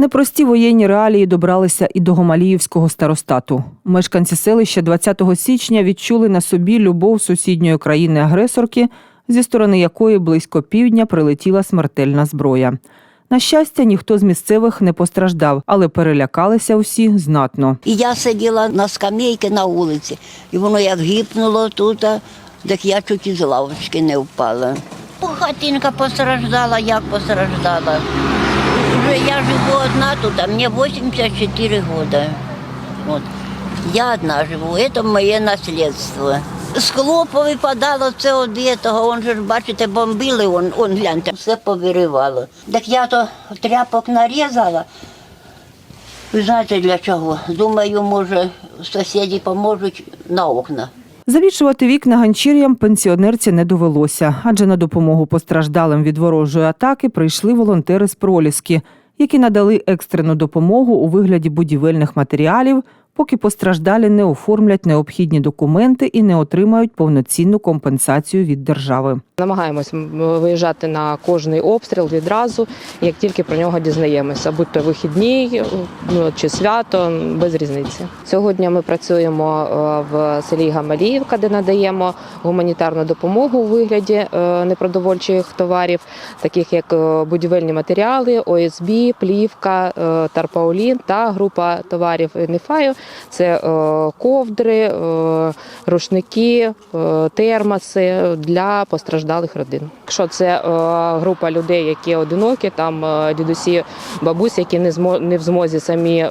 Непрості воєнні реалії добралися і до Гомаліївського старостату. Мешканці селища 20 січня відчули на собі любов сусідньої країни-агресорки, зі сторони якої близько півдня прилетіла смертельна зброя. На щастя, ніхто з місцевих не постраждав, але перелякалися усі знатно. І я сиділа на скамейці на вулиці, і воно як гіпнуло тут, так я чуть із лавочки не впала. Хатинка постраждала, як постраждала. Уже я живу одна тут, а мені 84 года. Вот. Я одна живу, це моє наслідство. Скло повипадало це од того, он же бачите, бомбили, он, он гляньте, все повиривало. Так я то тряпок нарізала, ви знаєте для чого? Думаю, може, сусіди поможуть на окна. Завішувати вікна ганчір'ям пенсіонерці не довелося, адже на допомогу постраждалим від ворожої атаки прийшли волонтери з проліски, які надали екстрену допомогу у вигляді будівельних матеріалів, поки постраждалі не оформлять необхідні документи і не отримають повноцінну компенсацію від держави. Намагаємось виїжджати на кожний обстріл відразу, як тільки про нього дізнаємося, будь то вихідні ну, чи свято, без різниці. Сьогодні ми працюємо е, в селі Гамаліївка, де надаємо гуманітарну допомогу у вигляді е, непродовольчих товарів, таких як е, будівельні матеріали, ОСБ, плівка, тарпаулін та група товарів Нефаю. Це е, ковдри, е, рушники, е, термоси для постраждалих родин. Якщо це група людей, які одинокі, там дідусі, бабусі, які не в змозі самі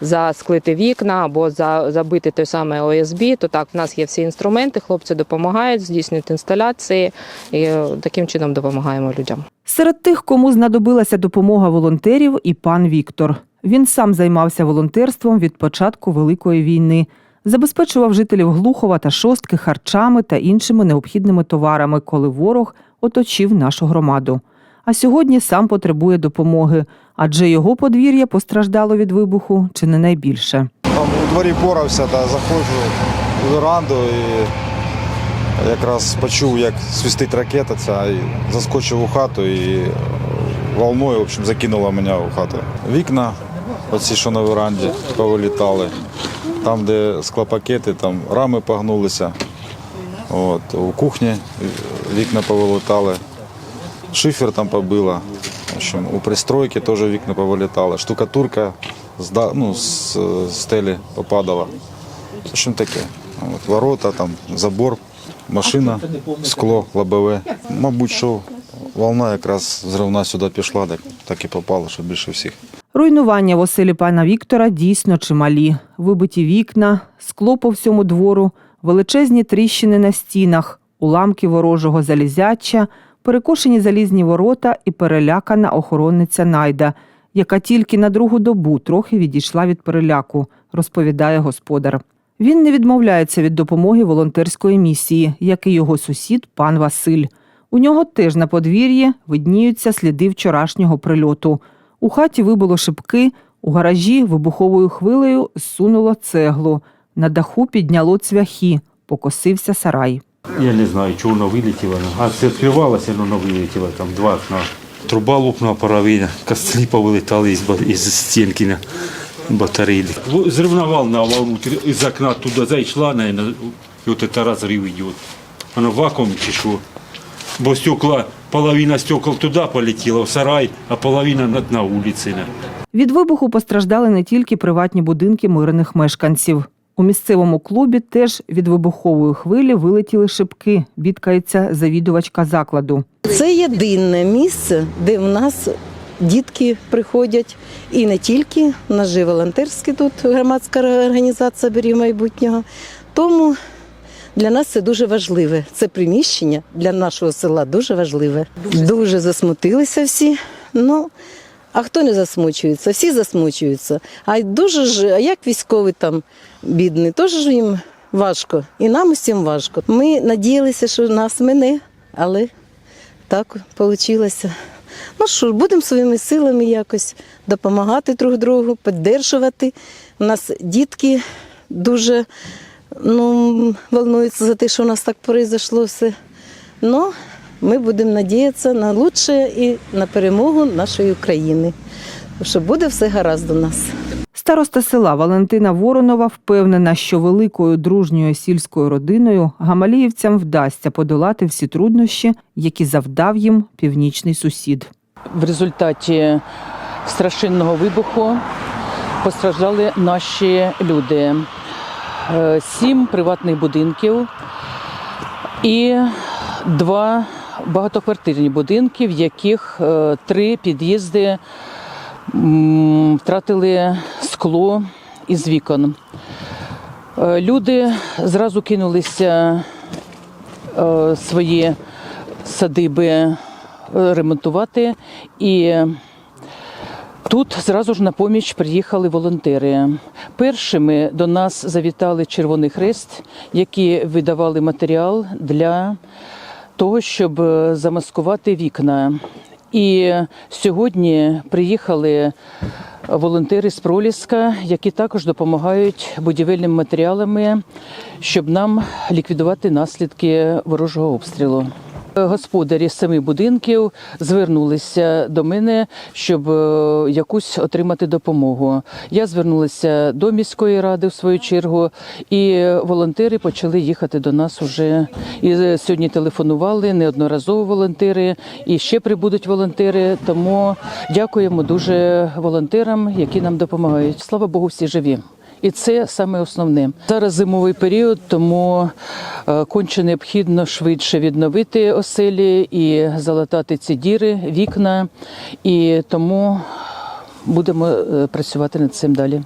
засклити вікна або за забити той самий ОСБ, то так в нас є всі інструменти. Хлопці допомагають, здійснюють інсталяції і таким чином допомагаємо людям. Серед тих, кому знадобилася допомога волонтерів, і пан Віктор. Він сам займався волонтерством від початку Великої війни, забезпечував жителів Глухова та Шостки харчами та іншими необхідними товарами, коли ворог оточив нашу громаду. А сьогодні сам потребує допомоги, адже його подвір'я постраждало від вибуху чи не найбільше. Там у дворі порався та заходжу у веранду і якраз почув, як свистить ракета ця, і заскочив у хату і волною в общем, закинуло мене у хату. Вікна, оці, що на веранді, повилітали. Там, де склопакети, там рами погнулися. От, у кухні вікна повилітали. Шифер там побило. В общем, у пристройки теж вікна повилітали. Штукатурка з, ну, з стелі попадала. В общем, таке. От, ворота, там, забор, машина, скло, лобове. Мабуть, що волна якраз зривна сюди пішла, так, так і попала, що більше всіх. Руйнування в оселі пана Віктора дійсно чималі. Вибиті вікна, скло по всьому двору, величезні тріщини на стінах, уламки ворожого залізяча, перекошені залізні ворота і перелякана охоронниця Найда, яка тільки на другу добу трохи відійшла від переляку, розповідає господар. Він не відмовляється від допомоги волонтерської місії, як і його сусід пан Василь. У нього теж на подвір'ї видніються сліди вчорашнього прильоту. У хаті вибило шибки, у гаражі вибуховою хвилею зсунуло цеглу, на даху підняло цвяхи, покосився сарай. Я не знаю, чого воно вилетіло. А це відкривалося, воно вилетіло, там два окна. Труба лопнула паровина, костелі повилетали із, із стінки батареї. В- Зривна волна вовнутрь, із окна туди зайшла, наверное, і от це розрив йде. Воно в вакуумі чи що? Бо стекла, половина стекол туди полетіла, в сарай, а половина на, на вулиці. Від вибуху постраждали не тільки приватні будинки мирних мешканців. У місцевому клубі теж від вибухової хвилі вилетіли шибки, бідкається завідувачка закладу. Це єдине місце, де в нас дітки приходять. І не тільки, у нас же волонтерська тут громадська організація «Беріг майбутнього. Тому для нас це дуже важливе. Це приміщення для нашого села дуже важливе. Дуже засмутилися всі. Ну, а хто не засмучується? Всі засмучуються. А дуже ж, а як військовий там бідний, теж ж їм важко. І нам усім важко. Ми надіялися, що нас мине, але так вийшло. Ну що ж, будемо своїми силами якось допомагати друг другу, підтримувати. У нас дітки дуже ну, волнуються за те, що у нас так произошло все. Ну, ми будемо надіятися на краще і на перемогу нашої України. що буде все гаразд у нас. Староста села Валентина Воронова впевнена, що великою дружньою сільською родиною гамаліївцям вдасться подолати всі труднощі, які завдав їм північний сусід. В результаті страшенного вибуху постраждали наші люди. Е, Сім приватних будинків і два багатоквартирні будинки, в яких е, три під'їзди втратили скло із вікон. Е, Люди зразу кинулися свої садиби ремонтувати. І тут зразу ж на поміч приїхали волонтери. Першими до нас завітали Червоний Хрест, які видавали матеріал для того, щоб е, замаскувати вікна. І сьогодні приїхали волонтери з Проліска, які також допомагають будівельними матеріалами, щоб нам ліквідувати наслідки ворожого обстрілу. Господарі з семи будинків звернулися до мене, щоб е, якусь отримати допомогу. Я звернулася до міської ради в свою чергу, і волонтери почали їхати до нас уже. І е, сьогодні телефонували неодноразово волонтери, і ще прибудуть волонтери. Тому дякуємо дуже волонтерам, які нам допомагають. Слава Богу, всі живі. І це саме основне. Зараз зимовий період, тому е, конче необхідно швидше відновити оселі і залатати ці діри, вікна. І тому будемо е, працювати над цим далі.